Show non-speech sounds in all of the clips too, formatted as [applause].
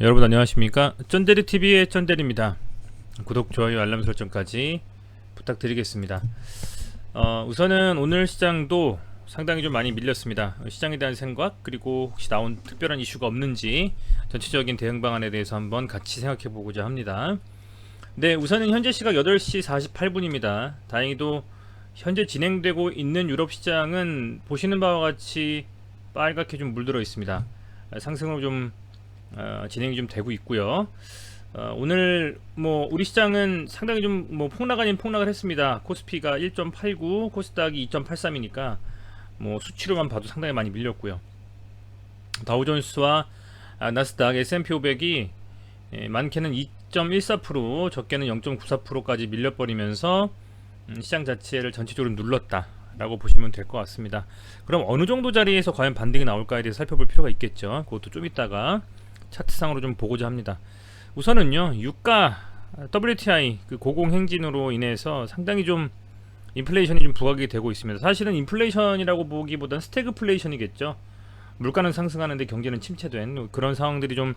여러분 안녕하십니까? 쩐데리TV의 쩐데리입니다. 구독, 좋아요, 알람 설정까지 부탁드리겠습니다. 어, 우선은 오늘 시장도 상당히 좀 많이 밀렸습니다. 시장에 대한 생각 그리고 혹시 나온 특별한 이슈가 없는지 전체적인 대응 방안에 대해서 한번 같이 생각해 보고자 합니다. 네 우선은 현재 시각 8시 48분입니다. 다행히도 현재 진행되고 있는 유럽 시장은 보시는 바와 같이 빨갛게 좀 물들어 있습니다. 상승으로 좀 어, 진행이 좀 되고 있고요. 어, 오늘 뭐 우리 시장은 상당히 좀 뭐 폭락 아닌 폭락을 했습니다. 코스피가 1.89, 코스닥이 2.83이니까 뭐 수치로만 봐도 상당히 많이 밀렸고요. 다우존스와 아, 나스닥, S&P 500이 예, 많게는 2.14%, 적게는 0.94%까지 밀려버리면서 음, 시장 자체를 전체적으로 눌렀다라고 보시면 될 것 같습니다. 그럼 어느 정도 자리에서 과연 반등이 나올까에 대해서 살펴볼 필요가 있겠죠. 그것도 좀 이따가 차트상으로 좀 보고자 합니다. 우선은요, 유가 WTI 그 고공 행진으로 인해서 상당히 좀 인플레이션이 좀 부각이 되고 있습니다. 사실은 인플레이션이라고 보기보다는 스태그플레이션이겠죠. 물가는 상승하는데 경제는 침체된 그런 상황들이 좀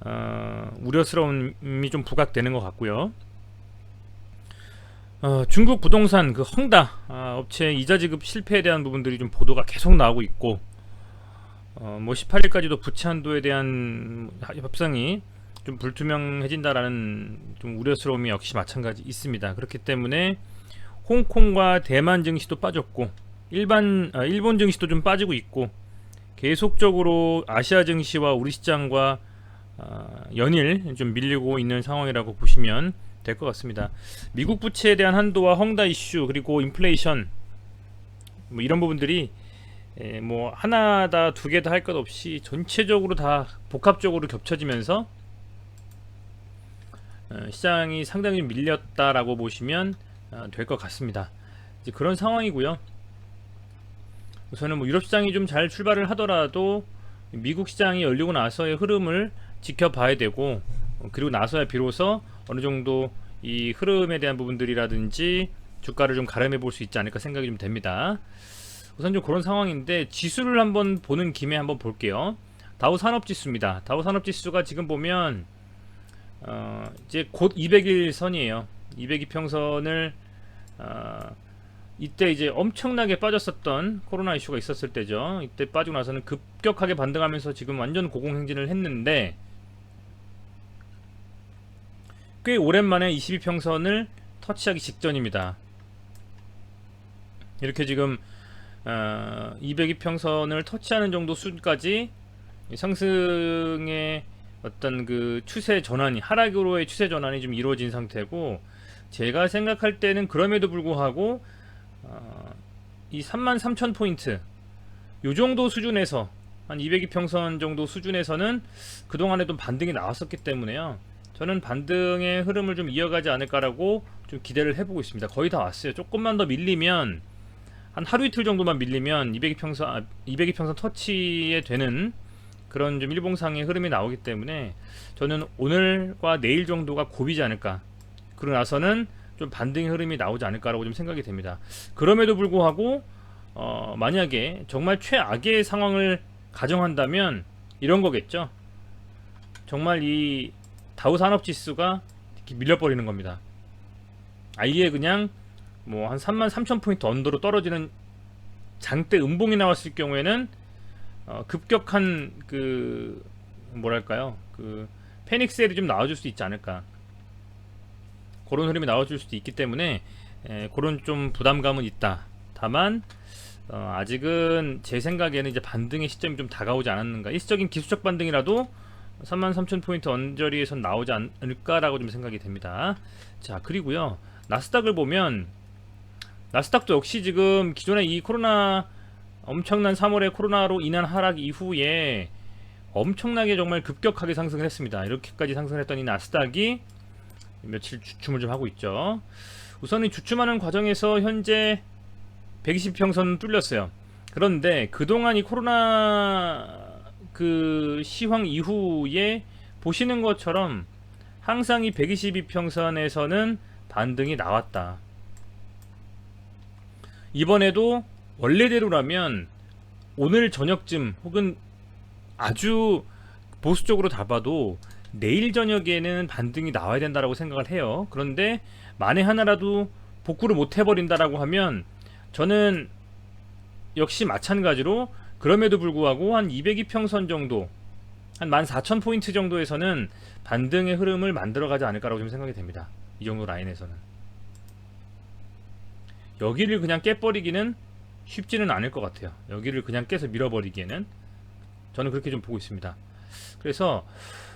어, 우려스러움이 좀 부각되는 것 같고요. 어, 중국 부동산 그 헝다 아, 업체 이자 지급 실패에 대한 부분들이 좀 보도가 계속 나오고 있고 어, 뭐 18일까지도 부채 한도에 대한 협상이 좀 불투명해진다라는 좀 우려스러움이 역시 마찬가지 있습니다. 그렇기 때문에 홍콩과 대만 증시도 빠졌고 일반 아, 일본 증시도 좀 빠지고 있고 계속적으로 아시아 증시와 우리 시장과 아, 연일 좀 밀리고 있는 상황이라고 보시면 될 것 같습니다. 미국 부채에 대한 한도와 헝다 이슈 그리고 인플레이션 뭐 이런 부분들이 에, 뭐 하나다 두 개다 할 것 없이 전체적으로 다 복합적으로 겹쳐지면서 어, 시장이 상당히 좀 밀렸다라고 보시면 어, 될것 같습니다. 이제 그런 상황이고요. 우선은 뭐 유럽 시장이 좀 잘 출발을 하더라도 미국 시장이 열리고 나서의 흐름을 지켜봐야 되고 어, 그리고 나서야 비로소 어느 정도 이 흐름에 대한 부분들이라든지 주가를 좀 가름해 볼 수 있지 않을까 생각이 좀 됩니다. 우선 좀 그런 상황인데 지수를 한번 보는 김에 한번 볼게요. 다우 산업지수입니다. 다우 산업지수가 지금 보면 어, 이제 곧 200일 선이에요. 200일 평선을 어, 이때 이제 엄청나게 빠졌었던 코로나 이슈가 있었을 때죠. 이때 빠지고 나서는 급격하게 반등하면서 지금 완전 고공행진을 했는데 꽤 오랜만에 22평선을 터치하기 직전입니다. 이렇게 지금 어, 202평선을 터치하는 정도 수준까지 상승의 어떤 그 추세 전환이 하락으로의 추세 전환이 좀 이루어진 상태고 제가 생각할 때는 그럼에도 불구하고 어, 이 33,000 포인트 요 정도 수준에서 한 202평선 정도 수준에서는 그동안에도 반등이 나왔었기 때문에요. 저는 반등의 흐름을 좀 이어가지 않을까라고 좀 기대를 해보고 있습니다. 거의 다 왔어요. 조금만 더 밀리면 한 하루 이틀 정도만 밀리면 202평선 아, 202평선 터치에 되는 그런 좀 일봉상의 흐름이 나오기 때문에 저는 오늘과 내일 정도가 고비지 않을까. 그러고 나서는 좀 반등의 흐름이 나오지 않을까라고 좀 생각이 됩니다. 그럼에도 불구하고 어, 만약에 정말 최악의 상황을 가정한다면 이런 거겠죠. 정말 이 다우 산업 지수가 밀려버리는 겁니다. 아예 그냥 뭐 한 3만 3천 포인트 언더로 떨어지는 장대 음봉이 나왔을 경우에는 어, 급격한 그 뭐랄까요 그 패닉 셀이 좀 나와줄 수 있지 않을까 그런 흐름이 나와줄 수도 있기 때문에 에, 그런 좀 부담감은 있다. 다만 어, 아직은 제 생각에는 이제 반등의 시점이 좀 다가오지 않았는가 일시적인 기술적 반등이라도 33,000포인트 언저리에선 나오지 않을까라고 좀 생각이 됩니다. 자 그리고요 나스닥을 보면 나스닥도 역시 지금 기존에 이 코로나 엄청난 3월에 코로나로 인한 하락 이후에 엄청나게 정말 급격하게 상승을 했습니다. 이렇게까지 상승했던 이 나스닥이 며칠 주춤을 좀 하고 있죠. 우선은 주춤하는 과정에서 현재 120평선 뚫렸어요. 그런데 그동안 이 코로나 그 시황 이후에 보시는 것처럼 항상 이 122평선에서는 반등이 나왔다. 이번에도 원래대로라면 오늘 저녁쯤 혹은 아주 보수적으로 잡아도 내일 저녁에는 반등이 나와야 된다라고 생각을 해요. 그런데 만에 하나라도 복구를 못 해버린다라고 하면 저는 역시 마찬가지로 그럼에도 불구하고 한 202평선 정도 한 14,000포인트 정도에서는 반등의 흐름을 만들어가지 않을까라고 좀 생각이 됩니다. 이 정도 라인에서는 여기를 그냥 깨버리기는 쉽지는 않을 것 같아요. 여기를 그냥 깨서 밀어버리기에는 저는 그렇게 좀 보고 있습니다. 그래서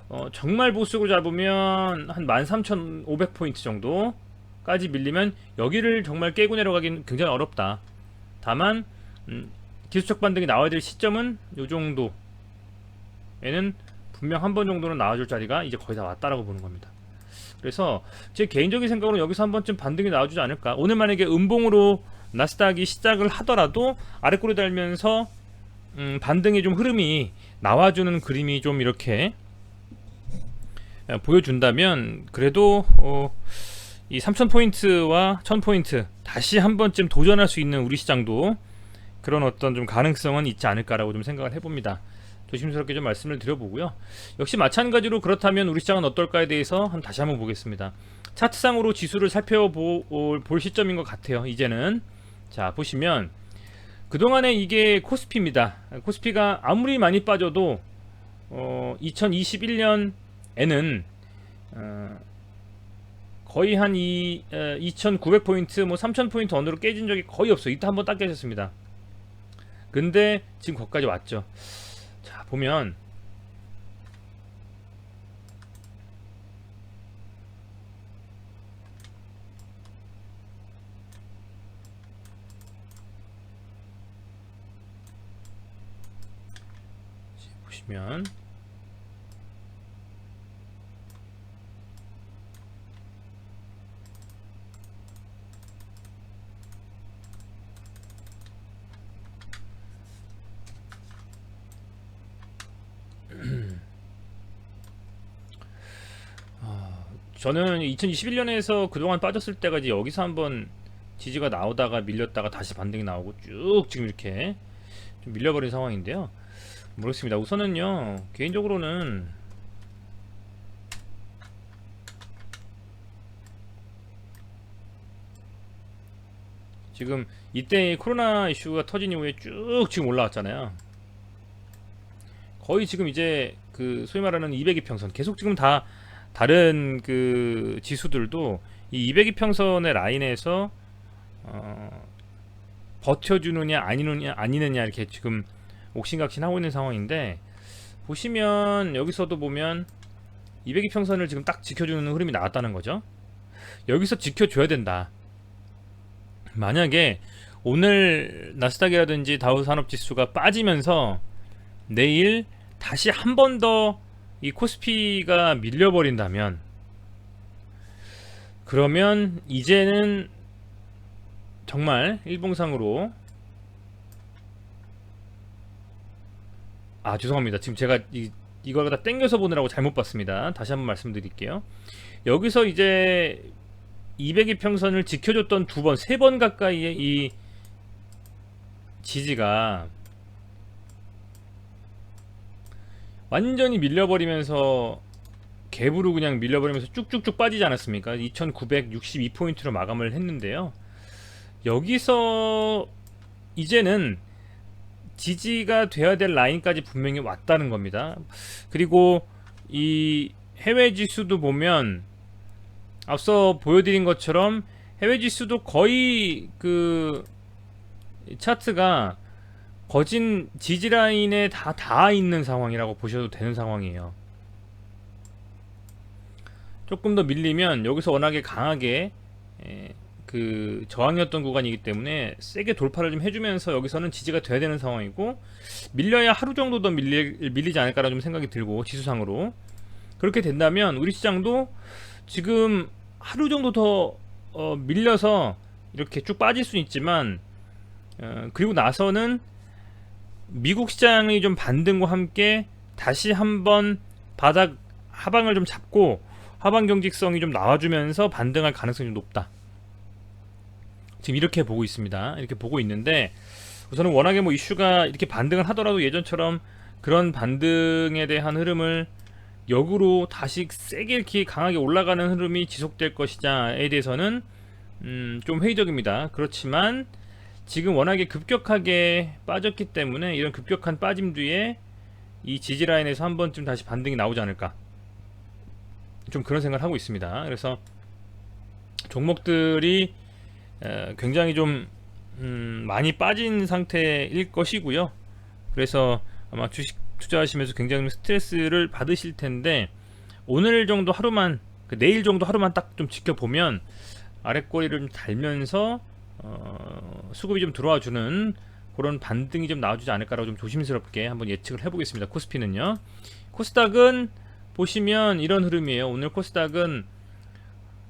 어, 정말 보수적으로 잡으면 한 13,500포인트 정도까지 밀리면 여기를 정말 깨고 내려가긴 굉장히 어렵다. 다만 음, 기술적 반등이 나와야 될 시점은 요 정도에는 분명 한 번 정도는 나와줄 자리가 이제 거의 다 왔다라고 보는 겁니다. 그래서 제 개인적인 생각으로 여기서 한 번쯤 반등이 나와주지 않을까. 오늘 만약에 음봉으로 나스닥이 시작을 하더라도 아래 꼬리 달면서 음, 반등의 좀 흐름이 나와주는 그림이 좀 이렇게 어, 보여준다면 그래도 어, 이 3,000포인트와 1,000포인트 다시 한 번쯤 도전할 수 있는 우리 시장도 그런 어떤 좀 가능성은 있지 않을까라고 좀 생각을 해봅니다. 조심스럽게 좀 말씀을 드려보고요. 역시 마찬가지로 그렇다면 우리 시장은 어떨까에 대해서 한 다시 한번 보겠습니다. 차트상으로 지수를 살펴볼 시점인 것 같아요. 이제는 자 보시면 그동안에 이게 코스피입니다. 코스피가 아무리 많이 빠져도 어, 2021년에는 어, 거의 한 이, 2,900포인트, 뭐 3,000포인트 언어로 깨진 적이 거의 없어요. 이때 한번 딱 깨졌습니다. 근데 지금 거기까지 왔죠. 자, 보면 보시면 저는 2021년에서 그동안 빠졌을 때가 이제 여기서 한번 지지가 나오다가 밀렸다가 다시 반등이 나오고 쭉 지금 이렇게 좀 밀려버린 상황인데요. 모르겠습니다. 우선은요 개인적으로는 지금 이때 코로나 이슈가 터진 이후에 쭉 지금 올라왔잖아요. 거의 지금 이제 그 소위 말하는 202평선 계속 지금 다 다른 그 지수들도 이 202평선의 라인에서 어 버텨주느냐 아니느냐 아니느냐 이렇게 지금 옥신각신 하고 있는 상황인데 보시면 여기서도 보면 202평선을 지금 딱 지켜주는 흐름이 나왔다는 거죠. 여기서 지켜줘야 된다. 만약에 오늘 나스닥이라든지 다우 산업지수가 빠지면서 내일 다시 한 번 더 이 코스피가 밀려버린다면 그러면 이제는 정말 일봉상으로 아 죄송합니다. 지금 제가 이, 이걸 다 땡겨서 보느라고 잘못 봤습니다. 다시 한번 말씀드릴게요. 여기서 이제 200의 평선을 지켜줬던 두 번, 세 번 가까이의 이 지지가 완전히 밀려버리면서 갭으로 그냥 밀려버리면서 쭉쭉쭉 빠지지 않았습니까? 2962포인트로 마감을 했는데요. 여기서 이제는 지지가 돼야 될 라인까지 분명히 왔다는 겁니다. 그리고 이 해외 지수도 보면 앞서 보여드린 것처럼 해외 지수도 거의 그 차트가 거진 지지 라인에 다 닿아 있는 상황이라고 보셔도 되는 상황이에요. 조금 더 밀리면 여기서 워낙에 강하게 에, 그 저항이었던 구간이기 때문에 세게 돌파를 좀 해주면서 여기서는 지지가 돼야 되는 상황이고 밀려야 하루 정도 더 밀리, 밀리지 않을까라는 좀 생각이 들고 지수상으로 그렇게 된다면 우리 시장도 지금 하루 정도 더 어, 밀려서 이렇게 쭉 빠질 수 있지만 어, 그리고 나서는 미국 시장의 좀 반등과 함께 다시 한번 바닥 하방을 좀 잡고 하방 경직성이 좀 나와주면서 반등할 가능성이 좀 높다. 지금 이렇게 보고 있습니다. 이렇게 보고 있는데 우선은 워낙에 뭐 이슈가 이렇게 반등을 하더라도 예전처럼 그런 반등에 대한 흐름을 역으로 다시 세게 이렇게 강하게 올라가는 흐름이 지속될 것이냐에 대해서는 음, 좀 회의적입니다. 그렇지만 지금 워낙에 급격하게 빠졌기 때문에 이런 급격한 빠짐 뒤에 이 지지 라인에서 한 번쯤 다시 반등이 나오지 않을까 좀 그런 생각을 하고 있습니다. 그래서 종목들이 에, 굉장히 좀 음, 많이 빠진 상태일 것이고요. 그래서 아마 주식 투자하시면서 굉장히 스트레스를 받으실 텐데 오늘 정도 하루만 그 내일 정도 하루만 딱 좀 지켜보면 아랫꼬리를 좀 달면서 어, 수급이 좀 들어와 주는 그런 반등이 좀 나와주지 않을까라고 좀 조심스럽게 한번 예측을 해보겠습니다. 코스피는요. 코스닥은 보시면 이런 흐름이에요. 오늘 코스닥은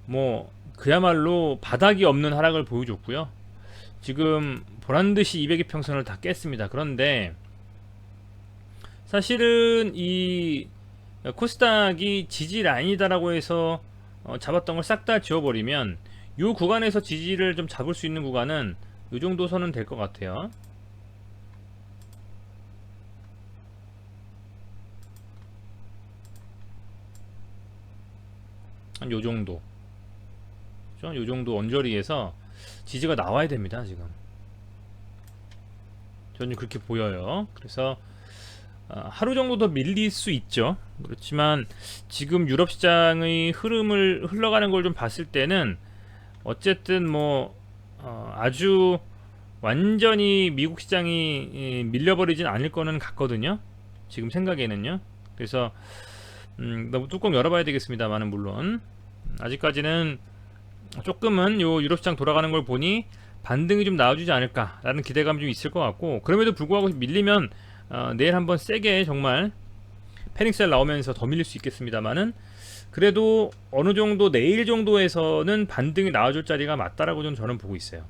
뭐 그야말로 바닥이 없는 하락을 보여줬고요. 지금 보란 듯이 200의 평선을 다 깼습니다. 그런데 사실은 이 코스닥이 지지 라인이다라고 해서 어, 잡았던 걸 싹 다 지워버리면 이 구간에서 지지를 좀 잡을 수 있는 구간은 이 정도 선은 될 것 같아요. 한 요 정도. 요 정도 언저리에서 지지가 나와야 됩니다, 지금. 저는 그렇게 보여요. 그래서 아, 하루 정도 더 밀릴 수 있죠. 그렇지만 지금 유럽 시장의 흐름을 흘러가는 걸 좀 봤을 때는 어쨌든 뭐 어, 아주 완전히 미국 시장이 이, 밀려버리진 않을 거는 같거든요. 지금 생각에는요. 그래서 음, 너무 뚜껑 열어봐야 되겠습니다만은 물론 아직까지는 조금은 요 유럽 시장 돌아가는 걸 보니 반등이 좀 나와주지 않을까라는 기대감이 좀 있을 것 같고 그럼에도 불구하고 밀리면 어, 내일 한번 세게 정말 패닉셀 나오면서 더 밀릴 수 있겠습니다만은 그래도 어느 정도 내일 정도에서는 반등이 나와줄 자리가 맞다라고 좀 저는 보고 있어요.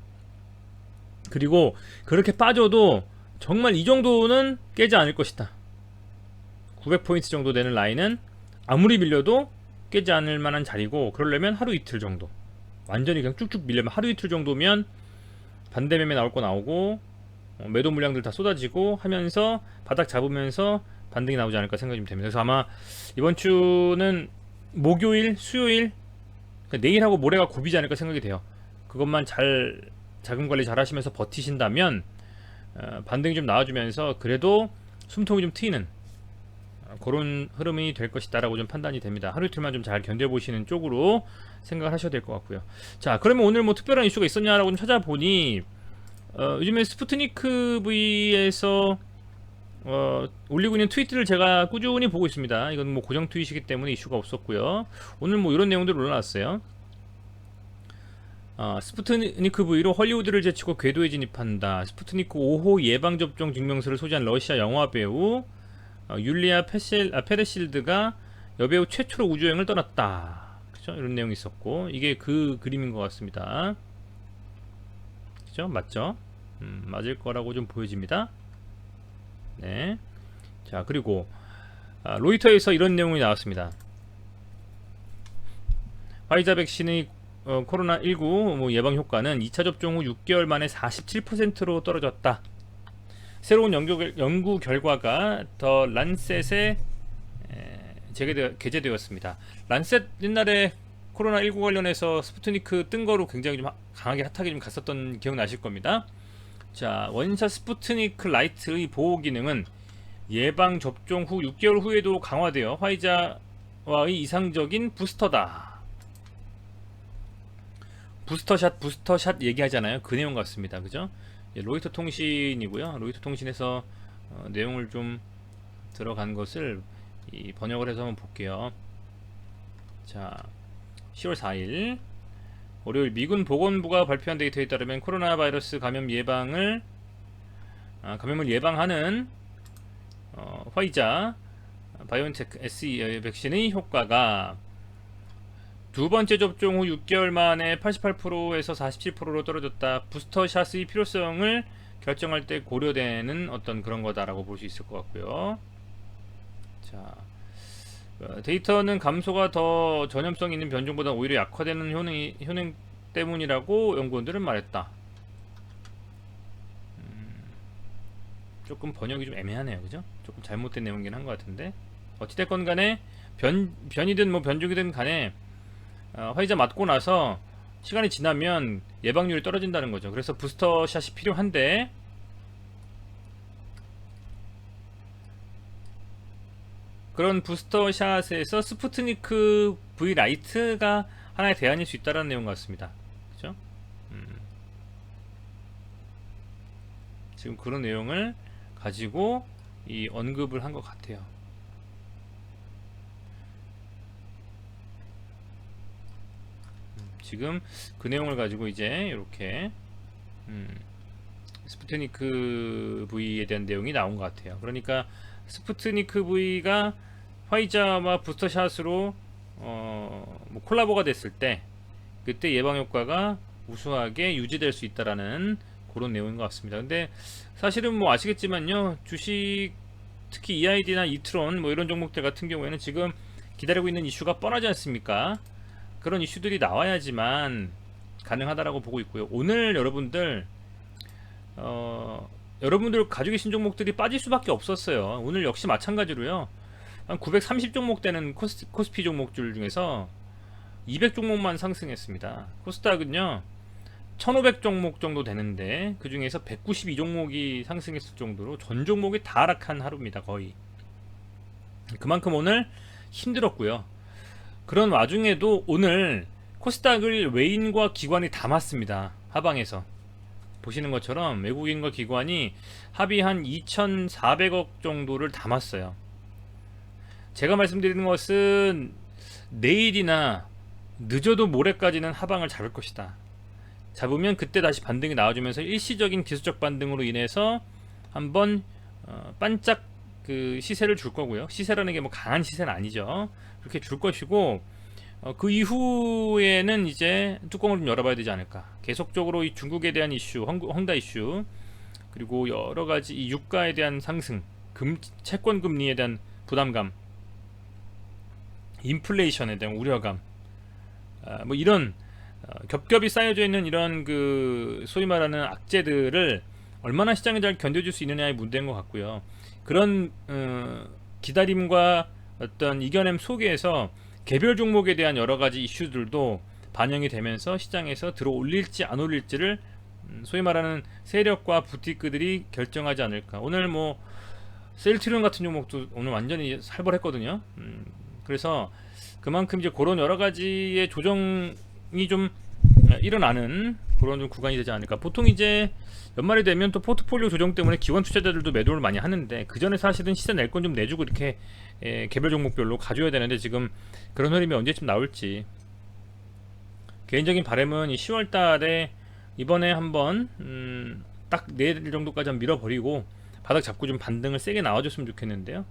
그리고 그렇게 빠져도 정말 이 정도는 깨지 않을 것이다. 900포인트 정도 되는 라인은 아무리 밀려도 깨지 않을 만한 자리고 그러려면 하루 이틀 정도 완전히 그냥 쭉쭉 밀려면 하루 이틀 정도면 반대 매매 나올 거 나오고 어, 매도 물량들 다 쏟아지고 하면서 바닥 잡으면서 반등이 나오지 않을까 생각이 좀 됩니다. 그래서 아마 이번 주는 목요일, 수요일, 그러니까 내일하고 모레가 고비지 않을까 생각이 돼요. 그것만 잘 자금 관리 잘 하시면서 버티신다면 어, 반등이 좀 나와주면서 그래도 숨통이 좀 트이는 어, 그런 흐름이 될 것이다라고 좀 판단이 됩니다. 하루 이틀만 좀 잘 견뎌보시는 쪽으로 생각을 하셔야 될 것 같고요. 자, 그러면 오늘 뭐 특별한 이슈가 있었냐라고 좀 찾아보니 어, 요즘에 스푸트니크 V에서 어, 올리고 있는 트윗들을 제가 꾸준히 보고 있습니다. 이건 뭐 고정 트윗이기 때문에 이슈가 없었고요. 오늘 뭐 이런 내용들 올라왔어요. 어, 스푸트니크 V로 헐리우드를 제치고 궤도에 진입한다. 스푸트니크 5호 예방접종 증명서를 소지한 러시아 영화 배우 어, 율리아 페실, 아, 페레실드가 여배우 최초로 우주여행을 떠났다. 그죠? 이런 내용이 있었고 이게 그 그림인 것 같습니다. 그죠? 맞죠? 음, 맞을 거라고 좀 보여집니다. 네. 자, 그리고 아, 로이터에서 이런 내용이 나왔습니다. 화이자 백신의 어, 코로나19 뭐 예방 효과는 2차 접종 후 6개월 만에 47%로 떨어졌다. 새로운 연구, 연구 결과가 더 란셋에 에, 게재되었습니다. 란셋 옛날에 코로나19 관련해서 스푸트니크 뜬 거로 굉장히 좀 강하게 핫하게 좀 갔었던 기억 나실 겁니다. 자, 원샷 스푸트니크 라이트의 보호 기능은 예방 접종 후 6개월 후에도 강화되어 화이자와의 이상적인 부스터다. 부스터샷, 부스터샷 얘기하잖아요. 그 내용 같습니다. 그죠? 예, 로이터 통신이고요. 로이터 통신에서 어, 내용을 좀 들어간 것을 번역을 해서 한번 볼게요. 자, 10월 4일 월요일 미군 보건부가 발표한 데이터에 따르면 코로나 바이러스 감염 예방을 아, 감염을 예방하는 어, 화이자 바이온테크 SE 백신의 효과가 두 번째 접종 후 6개월 만에 88%에서 47%로 떨어졌다. 부스터 샷의 필요성을 결정할 때 고려되는 어떤 그런 거다라고 볼 수 있을 것 같고요. 자, 어, 데이터는 감소가 더 전염성 있는 변종보다 오히려 약화되는 효능, 효능 때문이라고 연구원들은 말했다. 음. 조금 번역이 좀 애매하네요. 그죠? 조금 잘못된 내용이긴 한 것 같은데 어찌됐건 간에 변, 변이든 뭐 변종이든 간에 어, 화이자 맞고 나서 시간이 지나면 예방률이 떨어진다는 거죠. 그래서 부스터샷이 필요한데 그런 부스터샷에서 스푸트니크 V 라이트가 하나의 대안일 수 있다는 내용 같습니다. 그죠? 음. 지금 그런 내용을 가지고 이 언급을 한 것 같아요. 음, 지금 그 내용을 가지고 이제 이렇게 음, 스푸트니크 V에 대한 내용이 나온 것 같아요. 그러니까 스푸트니크 V가 화이자와 부스터샷으로 어, 뭐 콜라보가 됐을 때 그때 예방 효과가 우수하게 유지될 수 있다라는 그런 내용인 것 같습니다. 근데 사실은 뭐 아시겠지만요, 주식 특히 EID나 이트론 뭐 이런 종목들 같은 경우에는 지금 기다리고 있는 이슈가 뻔하지 않습니까? 그런 이슈들이 나와야지만 가능하다라고 보고 있고요. 오늘 여러분들 어, 여러분들 가지고 계신 종목들이 빠질 수밖에 없었어요. 오늘 역시 마찬가지로요. 한 930 종목 되는 코스, 코스피 종목들 중에서 200 종목만 상승했습니다. 코스닥은요. 1500 종목 정도 되는데 그 중에서 192 종목이 상승했을 정도로 전 종목이 다 하락한 하루입니다. 거의. 그만큼 오늘 힘들었고요. 그런 와중에도 오늘 코스닥을 외인과 기관이 담았습니다. 하방에서. 보시는 것처럼 외국인과 기관이 합의 한 2,400억 정도를 담았어요. 제가 말씀드리는 것은 내일이나 늦어도 모레까지는 하방을 잡을 것이다. 잡으면 그때 다시 반등이 나와주면서 일시적인 기술적 반등으로 인해서 한번 어, 반짝 그 시세를 줄 거고요. 시세라는 게 뭐 강한 시세는 아니죠. 그렇게 줄 것이고 어, 그 이후에는 이제 뚜껑을 좀 열어봐야 되지 않을까. 계속적으로 이 중국에 대한 이슈, 헝, 헝다 이슈, 그리고 여러 가지 이 유가에 대한 상승, 금, 채권 금리에 대한 부담감, 인플레이션에 대한 우려감, 아, 뭐 이런 어, 겹겹이 쌓여져 있는 이런 그 소위 말하는 악재들을 얼마나 시장에 잘 견뎌줄 수 있느냐의 문제인 것 같고요. 그런 어, 기다림과 어떤 이겨냄 속에서 개별 종목에 대한 여러 가지 이슈들도 반영이 되면서 시장에서 들어 올릴지 안 올릴지를 음, 소위 말하는 세력과 부티크들이 결정하지 않을까. 오늘 뭐 셀트리온 같은 종목도 오늘 완전히 살벌했거든요. 음, 그래서 그만큼 이제 그런 여러 가지의 조정이 좀 일어나는 그런 좀 구간이 되지 않을까. 보통 이제 연말이 되면 또 포트폴리오 조정 때문에 기관 투자자들도 매도를 많이 하는데 그 전에 사실은 시세 낼 건 좀 내주고 이렇게 에, 개별 종목별로 가져야 되는데 지금 그런 흐름이 언제쯤 나올지 개인적인 바람은 이 10월 달에 이번에 한번 음, 딱 내일 정도까지 한 밀어버리고 바닥 잡고 좀 반등을 세게 나와줬으면 좋겠는데요.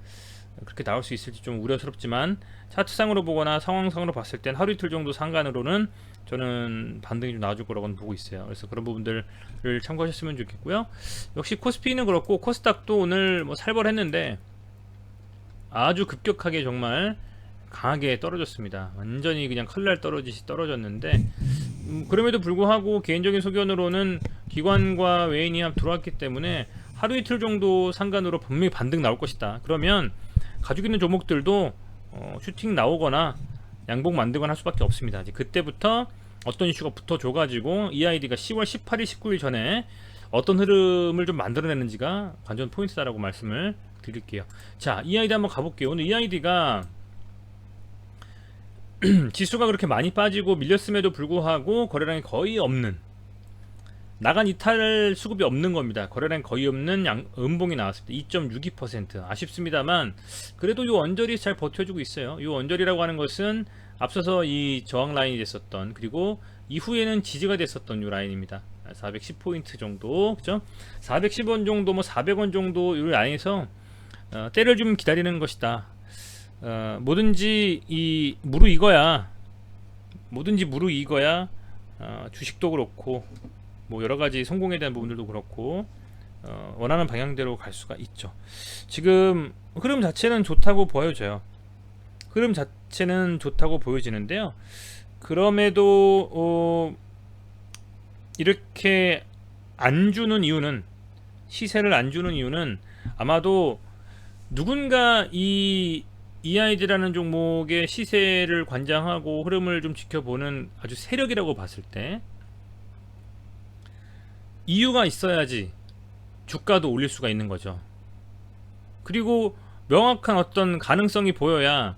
그렇게 나올 수 있을지 좀 우려스럽지만 차트상으로 보거나 상황상으로 봤을 땐 하루 이틀 정도 상관으로는 저는 반등이 좀 나와줄 거라고는 보고 있어요. 그래서 그런 부분들을 참고하셨으면 좋겠고요. 역시 코스피는 그렇고 코스닥도 오늘 뭐 살벌했는데 아주 급격하게 정말 강하게 떨어졌습니다. 완전히 그냥 칼날 떨어지시 떨어졌는데 음, 그럼에도 불구하고 개인적인 소견으로는 기관과 외인이 들어왔기 때문에 하루 이틀 정도 상관으로 분명히 반등 나올 것이다. 그러면 가지고 있는 종목들도 어, 슈팅 나오거나 양봉 만들거나 할 수밖에 없습니다. 이제 그때부터 어떤 이슈가 붙어줘가지고 EID가 10월 18일, 19일 전에 어떤 흐름을 좀 만들어내는지가 관전 포인트다라고 말씀을 드릴게요. 자, EID 한번 가볼게요. 오늘 EID가 [clears throat] 지수가 그렇게 많이 빠지고 밀렸음에도 불구하고 거래량이 거의 없는 나간 이탈 수급이 없는 겁니다. 거래량 거의 없는 양, 음봉이 나왔습니다. 2.62% 아쉽습니다만 그래도 이 원절이 잘 버텨주고 있어요. 이 원절이라고 하는 것은 앞서서 이 저항 라인이 됐었던 그리고 이후에는 지지가 됐었던 이 라인입니다. 410포인트 정도 그죠? 410원 정도 뭐 400원 정도 이 라인에서 어, 때를 좀 기다리는 것이다. 어, 뭐든지 이 무르익어야 뭐든지 무르익어야 어, 주식도 그렇고 뭐 여러 가지 성공에 대한 부분들도 그렇고 어, 원하는 방향대로 갈 수가 있죠. 지금 흐름 자체는 좋다고 보여져요. 흐름 자체는 좋다고 보여지는데요. 그럼에도 어, 이렇게 안 주는 이유는 시세를 안 주는 이유는 아마도 누군가 이 EID라는 종목의 시세를 관장하고 흐름을 좀 지켜보는 아주 세력이라고 봤을 때 이유가 있어야지 주가도 올릴 수가 있는 거죠. 그리고 명확한 어떤 가능성이 보여야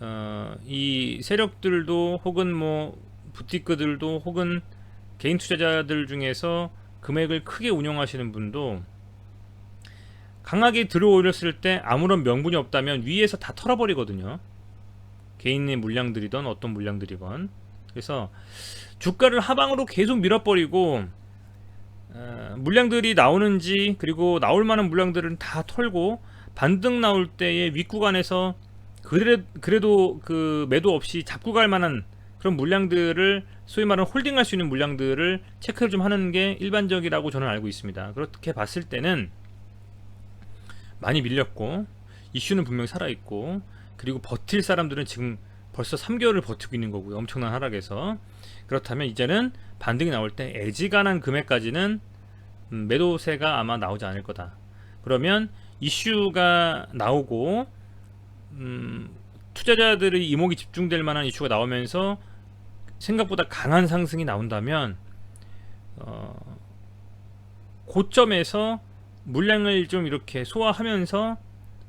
어, 이 세력들도 혹은 뭐 부티크들도 혹은 개인 투자자들 중에서 금액을 크게 운용하시는 분도 강하게 들어올렸을 때 아무런 명분이 없다면 위에서 다 털어버리거든요. 개인의 물량들이건 어떤 물량들이건 그래서 주가를 하방으로 계속 밀어버리고 어, 물량들이 나오는지 그리고 나올 만한 물량들은 다 털고 반등 나올 때의 윗구간에서 그래, 그래도 그 매도 없이 잡고 갈 만한 그런 물량들을 소위 말하는 홀딩할 수 있는 물량들을 체크를 좀 하는 게 일반적이라고 저는 알고 있습니다. 그렇게 봤을 때는 많이 밀렸고 이슈는 분명히 살아 있고 그리고 버틸 사람들은 지금 벌써 3개월을 버티고 있는 거고요. 엄청난 하락에서 그렇다면 이제는 반등이 나올 때 애지간한 금액까지는 음, 매도세가 아마 나오지 않을 거다. 그러면 이슈가 나오고 음, 투자자들의 이목이 집중될 만한 이슈가 나오면서 생각보다 강한 상승이 나온다면 어, 고점에서 물량을 좀 이렇게 소화하면서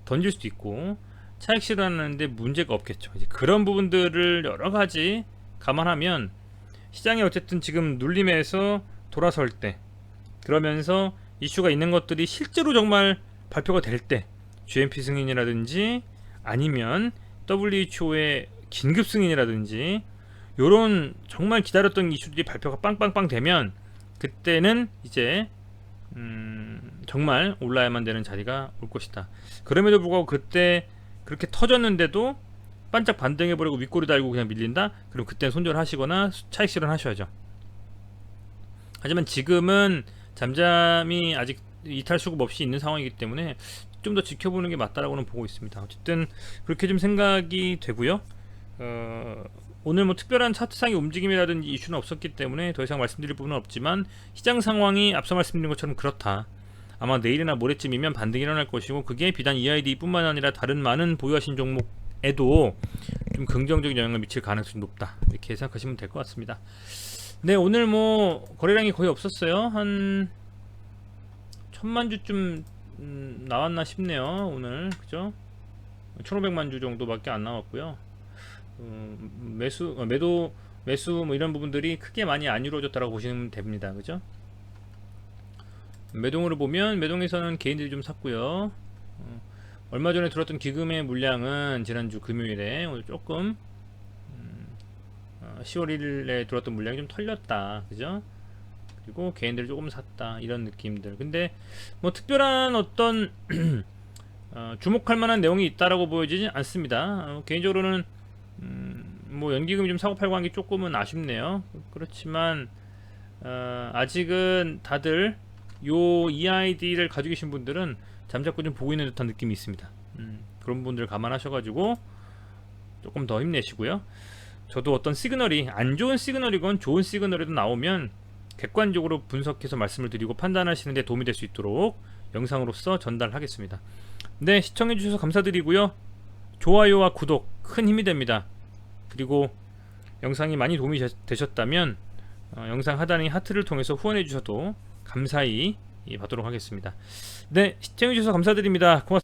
던질 수도 있고 차익 실현하는데 문제가 없겠죠. 이제 그런 부분들을 여러 가지 감안하면 시장이 어쨌든 지금 눌림에서 돌아설 때 그러면서 이슈가 있는 것들이 실제로 정말 발표가 될 때 GMP 승인이라든지 아니면 WHO의 긴급 승인이라든지 요런 정말 기다렸던 이슈들이 발표가 빵빵빵 되면 그때는 이제 음, 정말 올라야만 되는 자리가 올 것이다. 그럼에도 불구하고 그때 그렇게 터졌는데도 반짝 반등해버리고 윗꼬리 달고 그냥 밀린다? 그럼 그때는 손절하시거나 차익 실현하셔야죠. 하지만 지금은 잠잠이 아직 이탈 수급 없이 있는 상황이기 때문에 좀 더 지켜보는 게 맞다라고는 보고 있습니다. 어쨌든 그렇게 좀 생각이 되고요. 어, 오늘 뭐 특별한 차트상의 움직임이라든지 이슈는 없었기 때문에 더 이상 말씀드릴 부분은 없지만 시장 상황이 앞서 말씀드린 것처럼 그렇다. 아마 내일이나 모레쯤이면 반등이 일어날 것이고 그게 비단 EID뿐만 아니라 다른 많은 보유하신 종목 에도 좀 긍정적인 영향을 미칠 가능성이 높다. 이렇게 생각하시면 될 것 같습니다. 네 오늘 뭐 거래량이 거의 없었어요. 한 천만 주쯤 음, 나왔나 싶네요. 오늘 그죠? 1,500만 주 정도밖에 안 나왔고요. 음, 매수 어, 매도 매수 뭐 이런 부분들이 크게 많이 안 이루어졌다고 보시면 됩니다. 그죠? 매동으로 보면 매동에서는 개인들이 좀 샀고요. 어, 얼마 전에 들었던 기금의 물량은 지난주 금요일에 오늘 조금 음, 어, 10월 1일에 들었던 물량이 좀 털렸다. 그죠? 그리고 개인들이 조금 샀다. 이런 느낌들. 근데 뭐 특별한 어떤 [clears throat] 어, 주목할 만한 내용이 있다라고 보여지지 않습니다. 어, 개인적으로는 음, 뭐 연기금이 좀 사고 팔고 한 게 조금은 아쉽네요. 그렇지만 어, 아직은 다들 요 EID를 가지고 계신 분들은 잠자코 좀 보고 있는 듯한 느낌이 있습니다. 음, 그런 분들 감안하셔가지고 조금 더 힘내시고요. 저도 어떤 시그널이 안 좋은 시그널이건 좋은 시그널이도 나오면 객관적으로 분석해서 말씀을 드리고 판단하시는 데 도움이 될 수 있도록 영상으로서 전달하겠습니다. 네, 시청해 주셔서 감사드리고요. 좋아요와 구독 큰 힘이 됩니다. 그리고 영상이 많이 도움이 되셨다면 어, 영상 하단의 하트를 통해서 후원해 주셔도 감사히 받도록 하겠습니다. 네, 시청해 주셔서 감사드립니다. 고맙습니다.